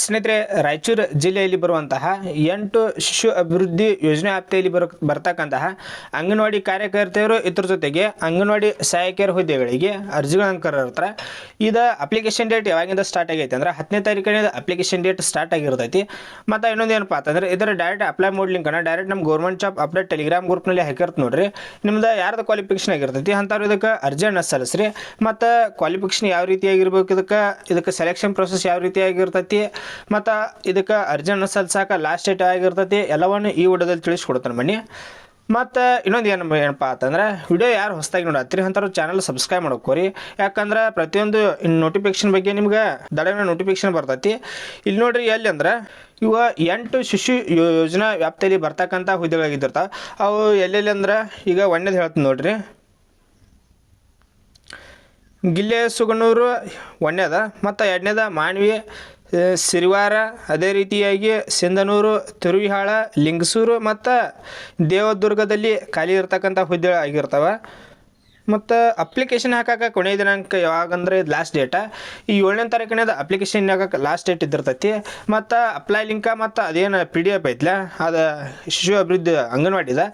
ಸ್ನೇಹಿತರೆ, ರಾಯಚೂರು ಜಿಲ್ಲೆಯಲ್ಲಿ ಬರುವಂತಹ ಎಂಟು ಶಿಶು ಅಭಿವೃದ್ಧಿ ಯೋಜನೆ ವ್ಯಾಪ್ತಿಯಲ್ಲಿ ಬರ, ಬರ್ತಕ್ಕಂತಹ ಅಂಗನವಾಡಿ ಕಾರ್ಯಕರ್ತೆಯರು ಇದ್ರ ಜೊತೆಗೆ ಅಂಗನವಾಡಿ ಸಹಾಯಕಿಯರ ಹುದ್ದೆಗಳಿಗೆ ಅರ್ಜಿಗಳನ್ನು ಕರೆದಿರ್ತಾರೆ ಇದು ಅಪ್ಲಿಕೇಶನ್ ಡೇಟ್ ಯಾವಾಗಿಂದ ಸ್ಟಾರ್ಟ್ ಆಗೈತೆ ಅಂದ್ರೆ ಹತ್ತನೇ ತಾರೀಕಿನಿಂದ ಅಪ್ಲಿಕೇಶನ್ ಡೇಟ್ ಸ್ಟಾರ್ಟ್ ಆಗಿರ್ತೈತಿ. ಮತ್ತು ಇನ್ನೊಂದು ಏನಪ್ಪ ಅಂತಂದ್ರೆ ಇದರ ಡೈರೆಕ್ಟ್ ಅಪ್ಲೈ ಮಾಡ್ಲಿಂಕನ ಡೈರೆಕ್ಟ್ ನಮ್ಮ ಗೌರ್ಮೆಂಟ್ ಜಾಬ್ ಅಪ್ಡೇಟ್ ಟೆಲಿಗ್ರಾಮ್ ಗ್ರೂಪ್ನಲ್ಲಿ ಹಾಕಿರ್ತ ನೋಡ್ರಿ. ನಿಮ್ದು ಯಾರ್ದು ಕ್ವಾಲಿಫಿಕೇಶನ್ ಆಗಿರ್ತೈತಿ ಅಂಥವ್ರು ಇದಕ್ಕೆ ಅರ್ಜಿಯನ್ನು ಸಲ್ಲಿಸ್ರಿ. ಮತ್ತು ಕ್ವಾಲಿಫಿಕೇಶನ್ ಯಾವ ರೀತಿಯಾಗಿರ್ಬೇಕು ಇದಕ್ಕೆ ಇದಕ್ಕೆ ಸೆಲೆಕ್ಷನ್ ಪ್ರೊಸೆಸ್ ಯಾವ ರೀತಿಯಾಗಿರ್ತೈತಿ ಮತ್ತು ಇದಕ್ಕೆ ಅರ್ಜಿಯನ್ನು ಸಲ್ಸಾಕ ಲಾಸ್ಟ್ ಡೇಟ್ ಆಗಿರ್ತೈತಿ. ಎಲ್ಲವನ್ನು ಈ ವಿಡಿಯೋದಲ್ಲಿ ತಿಳಿಸ್ಕೊಡ್ತಾನೆ ಬನ್ನಿ. ಮತ್ತು ಇನ್ನೊಂದು ಏನು ಏನಪ್ಪ ಅಂತಂದ್ರೆ, ವಿಡಿಯೋ ಯಾರು ಹೊಸದಾಗಿ ನೋಡತ್ತೀರಿ ಅಂಥವ್ರು ಚಾನಲ್ ಸಬ್ಸ್ಕ್ರೈಬ್ ಮಾಡ್ಕೋರಿ. ಯಾಕಂದ್ರೆ ಪ್ರತಿಯೊಂದು ನೋಟಿಫಿಕೇಶನ್ ಬಗ್ಗೆ ನಿಮ್ಗೆ ದಡವಿನ ನೋಟಿಫಿಕೇಶನ್ ಬರ್ತೈತಿ. ಇಲ್ಲಿ ನೋಡ್ರಿ ಎಲ್ಲಿ ಅಂದ್ರೆ, ಇವ ಎಂಟು ಶಿಶು ಯೋಜನಾ ವ್ಯಾಪ್ತಿಯಲ್ಲಿ ಬರ್ತಕ್ಕಂಥ ಹುದ್ದೆಗಳಾಗಿದ್ದಿರ್ತಾವೆ ಅವು ಎಲ್ಲೆಲ್ಲಿ ಅಂದ್ರೆ, ಈಗ ಒಂದೇದು ಹೇಳ್ತೀನಿ ನೋಡ್ರಿ. ಗಿಲ್ಲೆ ಸುಗಣ್ಣೂರು ಒಂದೇದ ಮತ್ತು ಎರಡನೇದ ಮಾನ್ವಿ ಸಿರಿವಾರ, ಅದೇ ರೀತಿಯಾಗಿ ಸಿಂಧನೂರು, ತಿರುವಿಹಾಳ, ಲಿಂಗಸೂರು ಮತ್ತು ದೇವದುರ್ಗದಲ್ಲಿ ಖಾಲಿ ಇರ್ತಕ್ಕಂಥ ಹುದ್ದೆ ಆಗಿರ್ತವೆ. ಮತ್ತು ಅಪ್ಲಿಕೇಶನ್ ಹಾಕಕ್ಕೆ ಕೊನೆಯ ದಿನಾಂಕ ಯಾವಾಗಂದ್ರೆ ಇದು ಲಾಸ್ಟ್ ಡೇಟ ಈ ಏಳನೇ ತಾರೀಕಿನದ ಅಪ್ಲಿಕೇಶನ್ ಹಾಕಕ್ಕೆ ಲಾಸ್ಟ್ ಡೇಟ್ ಇದ್ದಿರ್ತೈತಿ. ಮತ್ತು ಅಪ್ಲೈ ಲಿಂಕ ಮತ್ತು ಅದೇನು ಪಿ ಡಿ ಎಫ್ ಐತ್ಲ, ಅದು ಶಿಶು ಅಭಿವೃದ್ಧಿ ಅಂಗನವಾಡಿದ.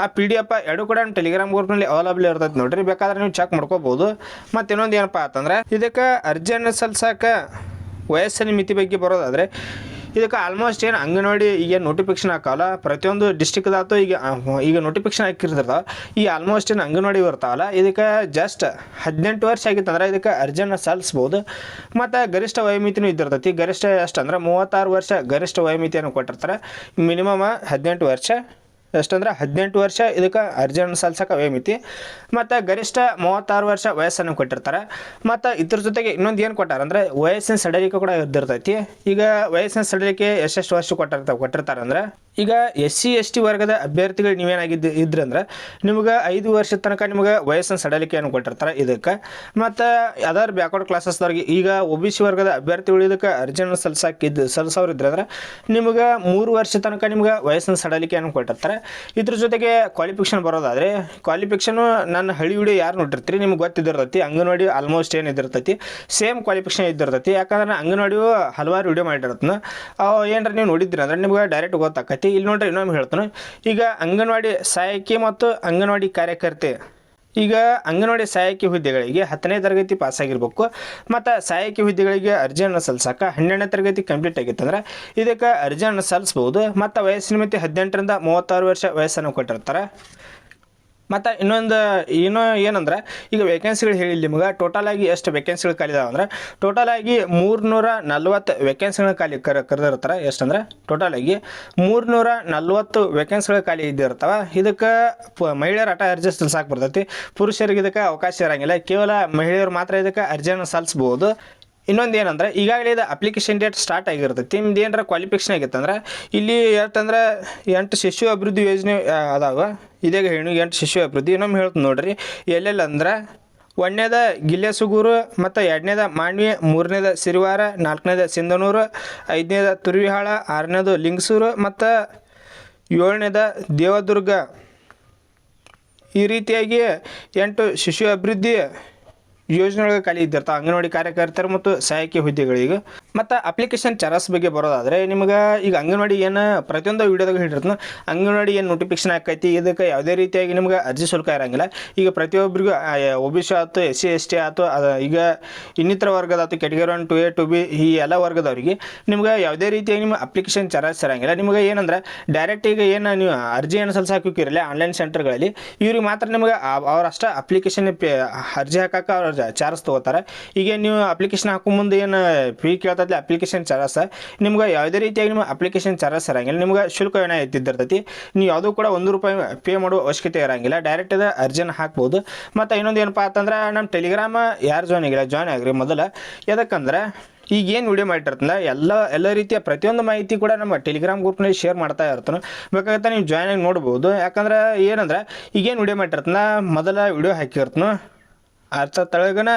ಆ ಪಿ ಡಿ ಎಫ್ ಎರಡು ಕೂಡ ನಮ್ಮ ಟೆಲಿಗ್ರಾಮ್ ಗ್ರೂಪ್ನಲ್ಲಿ ಅವೈಲಬಲ್ ಇರ್ತೈತೆ ನೋಡಿರಿ. ಬೇಕಾದ್ರೆ ನೀವು ಚೆಕ್ ಮಾಡ್ಕೋಬೋದು. ಮತ್ತು ಇನ್ನೊಂದು ಏನಪ್ಪ ಅಂತಂದ್ರೆ ಇದಕ್ಕೆ ಅರ್ಜಿಯನ್ನು ಸಲ್ಸಕ್ಕೆ ವಯಸ್ಸಿನ ಮಿತಿ ಬಗ್ಗೆ ಬರೋದಾದರೆ, ಇದಕ್ಕೆ ಆಲ್ಮೋಸ್ಟ್ ಏನು ಅಂಗನವಾಡಿ ಈಗ ನೋಟಿಫಿಕೇಶನ್ ಹಾಕಲ್ಲ, ಪ್ರತಿಯೊಂದು ಡಿಸ್ಟಿಕ್ದಾತು ಈಗ ಈಗ ನೋಟಿಫಿಕೇಶನ್ ಹಾಕಿರ್ತಾವ ಈ ಆಲ್ಮೋಸ್ಟ್ ಏನು ಅಂಗನವಾಡಿ ಬರ್ತಾವಲ್ಲ, ಇದಕ್ಕೆ ಜಸ್ಟ್ ಹದಿನೆಂಟು ವರ್ಷ ಆಗಿತ್ತಂದ್ರೆ ಇದಕ್ಕೆ ಅರ್ಜಿಯನ್ನು ಸಲ್ಲಿಸ್ಬೋದು. ಮತ್ತು ಗರಿಷ್ಠ ವಯೋಮಿತಿನೂ ಇದ್ದಿರ್ತೈತಿ. ಗರಿಷ್ಠ ಎಷ್ಟು ಅಂದ್ರೆ ಮೂವತ್ತಾರು ವರ್ಷ ಗರಿಷ್ಠ ವಯೋಮಿತಿಯನ್ನು ಕೊಟ್ಟಿರ್ತಾರೆ. ಮಿನಿಮಮ್ ಹದಿನೆಂಟು ವರ್ಷ. ಎಷ್ಟಂದ್ರೆ ಹದಿನೆಂಟು ವರ್ಷ ಇದಕ್ಕೆ ಅರ್ಜಿಯನ್ನು ಸಲ್ಸಕ್ಕೆ ಮಿತಿ ಮತ್ತು ಗರಿಷ್ಠ ಮೂವತ್ತಾರು ವರ್ಷ ವಯಸ್ಸನ್ನು ಕೊಟ್ಟಿರ್ತಾರೆ. ಮತ್ತು ಇದ್ರ ಜೊತೆಗೆ ಇನ್ನೊಂದು ಏನು ಕೊಟ್ಟಾರೆ ಅಂದರೆ ವಯಸ್ಸಿನ ಸಡಿಲಿಕೆ ಕೂಡ ಇದ್ದಿರ್ತೈತಿ. ಈಗ ವಯಸ್ಸಿನ ಸಡಿಲಿಕೆ ಎಷ್ಟೆಷ್ಟು ವರ್ಷ ಕೊಟ್ಟಿರ್ತಾವೆ ಕೊಟ್ಟಿರ್ತಾರೆ ಅಂದ್ರೆ ಈಗ ಎಸ್ ಸಿ ಎಸ್ ಟಿ ವರ್ಗದ ಅಭ್ಯರ್ಥಿಗಳು ನೀವೇನಾಗಿದ್ದು, ಇದ್ರಂದ್ರೆ ನಿಮ್ಗೆ ಐದು ವರ್ಷದ ತನಕ ನಿಮ್ಗೆ ವಯಸ್ಸಿನ ಸಡಲಿಕೆಯನ್ನು ಕೊಟ್ಟಿರ್ತಾರೆ ಇದಕ್ಕೆ. ಮತ್ತು ಅದರ್ ಬ್ಯಾಕ್ವರ್ಡ್ ಕ್ಲಾಸಸ್ದವ್ರಿಗೆ ಈಗ ಒ ಬಿ ಸಿ ವರ್ಗದ ಅಭ್ಯರ್ಥಿಗಳು ಇದಕ್ಕೆ ಅರ್ಜಿಯನ್ನು ಸಲ್ಸಾಕಿದ್ದು ಸಲ್ಸೋರು ಇದ್ರಂದ್ರೆ ನಿಮ್ಗೆ ಮೂರು ವರ್ಷ ತನಕ ನಿಮ್ಗೆ ವಯಸ್ಸಿನ ಸಡಲಿಕೆಯನ್ನು ಕೊಟ್ಟಿರ್ತಾರೆ. ಇದ್ರ ಜೊತೆಗೆ ಕ್ವಾಲಿಫಿಕೇಷನ್ ಬರೋದಾದರೆ ಕ್ವಾಲಿಫಿಕೇಷನು ನನ್ನ ಹಳಿ ವಿಡಿಯೋ ಯಾರು ನೋಡಿರ್ತೀರಿ ನಿಮ್ಗೆ ಗೊತ್ತಿದ್ದಿರ್ತೈತಿ, ಅಂಗನವಾಡಿ ಆಲ್ಮೋಸ್ಟ್ ಏನು ಇದ್ದಿರ್ತೈತಿ? Same qualification ಇದ್ದಿರ್ತೈತಿ. ಯಾಕಂದ್ರೆ ಅಂಗನವಾಡಿಯು ಹಲವಾರು ವಿಡಿಯೋ ಮಾಡಿರತ್ನ. ಏನಾರ ನೀವು ನೋಡಿದ್ರಿ ಅಂದ್ರೆ ನಿಮ್ಗೆ ಡೈರೆಕ್ಟ್ ಗೊತ್ತಾಕತಿ. ಇಲ್ಲಿ ನೋಡ್ರಿ, ಇನ್ನೊಮ್ಮೆ ಹೇಳ್ತಾನೆ. ಈಗ ಅಂಗನವಾಡಿ ಸಹಾಯಕಿ ಮತ್ತು ಅಂಗನವಾಡಿ ಕಾರ್ಯಕರ್ತೆ. ಈಗ ಅಂಗನವಾಡಿ ಸಹಾಯಕಿ ಹುದ್ದೆಗಳಿಗೆ ಹತ್ತನೇ ತರಗತಿ ಪಾಸಾಗಿರ್ಬೇಕು. ಮತ್ತು ಸಹಾಯಕಿ ಹುದ್ದೆಗಳಿಗೆ ಅರ್ಜಿಯನ್ನು ಸಲ್ಲಿಸಾಕ ಹನ್ನೆರಡನೇ ತರಗತಿ ಕಂಪ್ಲೀಟ್ ಆಗಿತ್ತಂದ್ರೆ ಇದಕ್ಕೆ ಅರ್ಜಿಯನ್ನು ಸಲ್ಲಿಸ್ಬೋದು ಮತ್ತು ವಯಸ್ಸಿನ ಮಿತಿ ಹದಿನೆಂಟರಿಂದ ಮೂವತ್ತಾರು ವರ್ಷ ವಯಸ್ಸನ್ನು ಕೊಟ್ಟಿರ್ತಾರೆ. ಮತ್ತು ಇನ್ನೊಂದು ಏನೋ ಏನಂದ್ರೆ, ಈಗ ವೇಕೆನ್ಸಿಗಳು ಹೇಳಿ ನಿಮಗೆ ಟೋಟಲ್ ಆಗಿ ಎಷ್ಟು ವೇಕೆನ್ಸಿಗಳು ಖಾಲಿದಾವೆ ಅಂದ್ರೆ ಟೋಟಲ್ ಆಗಿ ಮೂರ್ನೂರ ನಲ್ವತ್ತು ವೇಕೆನ್ಸಿಗಳು ಖಾಲಿ ಕರ ಕರೆದಿರ್ತಾರೆ ಎಷ್ಟಂದ್ರೆ ಟೋಟಲ್ ಆಗಿ ಮೂರ್ನೂರ ನಲ್ವತ್ತು ವೇಕೆನ್ಸಿಗಳು ಖಾಲಿ ಇದ್ದಿರ್ತಾವೆ ಇದಕ್ಕೆ ಮಹಿಳೆಯರ ಆಟ ಅರ್ಜಿ ಸಲ್ಸಕ್ಕೆ ಬರ್ತೈತಿ. ಪುರುಷರಿಗೆ ಇದಕ್ಕೆ ಅವಕಾಶ ಇರೋಂಗಿಲ್ಲ. ಕೇವಲ ಮಹಿಳೆಯರು ಮಾತ್ರ ಇದಕ್ಕೆ ಅರ್ಜಿಯನ್ನು ಸಲ್ಲಿಸ್ಬೋದು. ಇನ್ನೊಂದು ಏನಂದ್ರೆ, ಈಗಾಗಲೇ ಇದು ಅಪ್ಲಿಕೇಶನ್ ಡೇಟ್ ಸ್ಟಾರ್ಟ್ ಆಗಿರ್ತೈತಿ. ನಿಮ್ದು ಏನಾರ ಕ್ವಾಲಿಫಿಕೇಷನ್ ಆಗಿತ್ತಂದ್ರೆ ಇಲ್ಲಿ ಎಷ್ಟಂದ್ರೆ ಎಂಟು ಶಿಶು ಅಭಿವೃದ್ಧಿ ಯೋಜನೆ ಅದಾವ. ಇದೇಗ ಹೇಳಿ, ಎಂಟು ಶಿಶು ಅಭಿವೃದ್ಧಿ. ಇನ್ನೊಮ್ಮೆ ಹೇಳ್ತೀನಿ ನೋಡ್ರಿ. ಎಲ್ಲೆಲ್ಲ ಅಂದ್ರೆ, ಒಂದನೇದ ಗಿಲ್ಲೆಸುಗೂರು ಮತ್ತು ಎರಡನೇದ ಮಾಂಡ್ವಿ ಮೂರನೇದ ಸಿರಿವಾರ, ನಾಲ್ಕನೇದ ಸಿಂಧನೂರು, ಐದನೇದ ತುರುವಿಹಾಳ, ಆರನೇದು ಲಿಂಗಸೂರು, ಮತ್ತು ಏಳನೇದ ದೇವದುರ್ಗ. ಈ ರೀತಿಯಾಗಿ ಎಂಟು ಶಿಶು ಅಭಿವೃದ್ಧಿ ಯೋಜನೆಗಳಿಗೆ ಖಾಲಿ ಇದ್ದಿರ್ತಾವೆ ಅಂಗನವಾಡಿ ಕಾರ್ಯಕರ್ತರು ಮತ್ತು ಸಹಾಯಕಿ ಹುದ್ದೆಗಳಿಗೆ. ಮತ್ತು ಅಪ್ಲಿಕೇಶನ್ ಚರಸ್ ಬಗ್ಗೆ ಬರೋದಾದರೆ ನಿಮ್ಗೆ ಈಗ ಅಂಗನವಾಡಿ ಏನು ಪ್ರತಿಯೊಂದು ವೀಡಿಯೋದಾಗ ಹೇಳಿರ್ತಾನೆ. ಅಂಗನವಾಡಿ ಏನು ನೋಟಿಫಿಕೇಶನ್ ಆಕೈತಿ ಇದಕ್ಕೆ ಯಾವುದೇ ರೀತಿಯಾಗಿ ನಿಮ್ಗೆ ಅರ್ಜಿ ಶುಲ್ಕ ಇರಂಗಿಲ್ಲ. ಈಗ ಪ್ರತಿಯೊಬ್ಬರಿಗೂ ಒ ಬಿ ಸಿ ಆಯ್ತು ಎಸ್ ಸಿ ಎಸ್ ಟಿ ಆಯ್ತು ಈಗ ಇನ್ನಿತರ ವರ್ಗದ ಆಯ್ತು category one two A two B ಈ ಎಲ್ಲ ವರ್ಗದವರಿಗೆ ನಿಮ್ಗೆ ಯಾವುದೇ ರೀತಿಯಾಗಿ ನಿಮ್ಮ ಅಪ್ಲಿಕೇಶನ್ ಚರಸ್ ಇರಂಗಿಲ್ಲ. ನಿಮ್ಗೆ ಏನಂದ್ರೆ ಡೈರೆಕ್ಟ್ ಈಗ ಏನು ನೀವು ಅರ್ಜಿ ಏನು ಸಲ್ಸಾಕಿರಲ್ಲ ಆನ್ಲೈನ್ ಸೆಂಟರ್ಗಳಲ್ಲಿ ಇವ್ರಿಗೆ ಮಾತ್ರ ನಿಮ್ಗೆ ಅವರಷ್ಟ ಅಪ್ಲಿಕೇಶನ್ ಅರ್ಜಿ ಹಾಕಕ್ಕೆ ಅವ್ರು ಚಾರ್ಜ್ ತೊಗೋತಾರೆ. ಈಗ ನೀವು ಅಪ್ಲಿಕೇಶನ್ ಹಾಕೋ ಮುಂದೆ ಏನು ಫೀ ಕೇಳ್ತೈತಿ ಅಪ್ಲಿಕೇಶನ್ ಚಾರ್ಜಸ್ ನಿಮ್ಗೆ ಯಾವುದೇ ರೀತಿಯಾಗಿ ನಿಮ್ಮ ಅಪ್ಲಿಕೇಶನ್ ಚಾರ್ಜಸ್ ಇರಂಗಿಲ್ಲ. ನಿಮ್ಗೆ ಶುಲ್ಕ ಏನೋ ಎತ್ತಿದ್ದಿರ್ತೈತಿ ನೀವು ಯಾವುದೂ ಕೂಡ ಒಂದು ರೂಪಾಯಿ ಪೇ ಮಾಡೋ ಅವಶ್ಯಕತೆ ಇರಂಗಿಲ್ಲ. ಡೈರೆಕ್ಟ್ ಅರ್ಜಿನ ಹಾಕ್ಬೋದು. ಮತ್ತು ಇನ್ನೊಂದು ಏನಪ್ಪ ಅಂತಂದ್ರೆ ನಮ್ಮ ಟೆಲಿಗ್ರಾಮ ಯಾರು ಜಾಯ್ನ್ ಆಗಿಲ್ಲ? ಜಾಯ್ನ್ ಆಗ್ರಿ ಮೊದಲ. ಯಾಕಂದ್ರೆ ಈಗ ಏನು ವಿಡಿಯೋ ಮಾಡಿರ್ತಂದ್ರೆ ಎಲ್ಲ ಎಲ್ಲ ರೀತಿಯ ಪ್ರತಿಯೊಂದು ಮಾಹಿತಿ ಕೂಡ ನಮ್ಮ ಟೆಲಿಗ್ರಾಮ್ ಗ್ರೂಪ್ನಲ್ಲಿ ಶೇರ್ ಮಾಡ್ತಾ ಇರ್ತಾನೆ. ಬೇಕಾಗುತ್ತೆ ನೀವು ಜಾಯ್ನ್ ಆಗಿ ನೋಡ್ಬೋದು. ಯಾಕಂದ್ರೆ ಏನಂದ್ರೆ ಈಗೇನು ವಿಡಿಯೋ ಮಾಡಿರ್ತನ ಮೊದಲ ವಿಡಿಯೋ ಹಾಕಿರ್ತಾನೆ. ಅರ್ಥ ತಳಗನ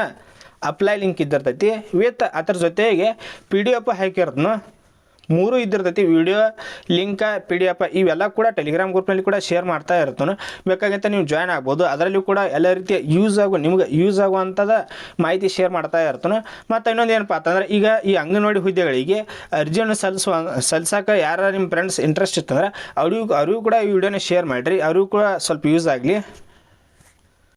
ಅಪ್ಲೈ ಲಿಂಕ್ ಇದ್ದಿರ್ತೈತಿ. ವಿತ್ ಅದ್ರ ಜೊತೆಗೆ ಪಿ ಡಿ ಎಫ್ ಹಾಕಿರ್ತನು ಮೂರು ಇದ್ದಿರ್ತೈತಿ video link P D F ಇವೆಲ್ಲ ಕೂಡ ಟೆಲಿಗ್ರಾಮ್ ಗ್ರೂಪ್ನಲ್ಲಿ ಕೂಡ ಶೇರ್ ಮಾಡ್ತಾ ಇರ್ತಾನೆ. ಬೇಕಾಗಿಂತ ನೀವು ಜಾಯ್ನ್ ಆಗ್ಬೋದು. ಅದರಲ್ಲಿ ಕೂಡ ಎಲ್ಲ ರೀತಿಯ ಯೂಸ್ ಆಗೋ, ನಿಮ್ಗೆ ಯೂಸ್ ಆಗುವಂಥದ್ದು ಮಾಹಿತಿ ಶೇರ್ ಮಾಡ್ತಾ ಇರ್ತಾನೆ. ಮತ್ತು ಇನ್ನೊಂದು ಏನಪ್ಪ ಅಂತಂದ್ರೆ ಈಗ ಈ ಅಂಗನವಾಡಿ ಹುದ್ದೆಗಳಿಗೆ ಅರ್ಜಿಯನ್ನು ಸಲ್ಲಿಸುವ ಸಲ್ಸಕ್ಕೆ ಯಾರು ನಿಮ್ಮ ಫ್ರೆಂಡ್ಸ್ ಇಂಟ್ರೆಸ್ಟ್ ಇತ್ತಂದ್ರೆ, ಅವ್ರಿಗೂ ಅವ್ರಿಗೂ ಕೂಡ ಈ ವಿಡಿಯೋನ ಶೇರ್ ಮಾಡಿರಿ. ಅವ್ರಿಗೂ ಕೂಡ ಸ್ವಲ್ಪ ಯೂಸ್ ಆಗಲಿ.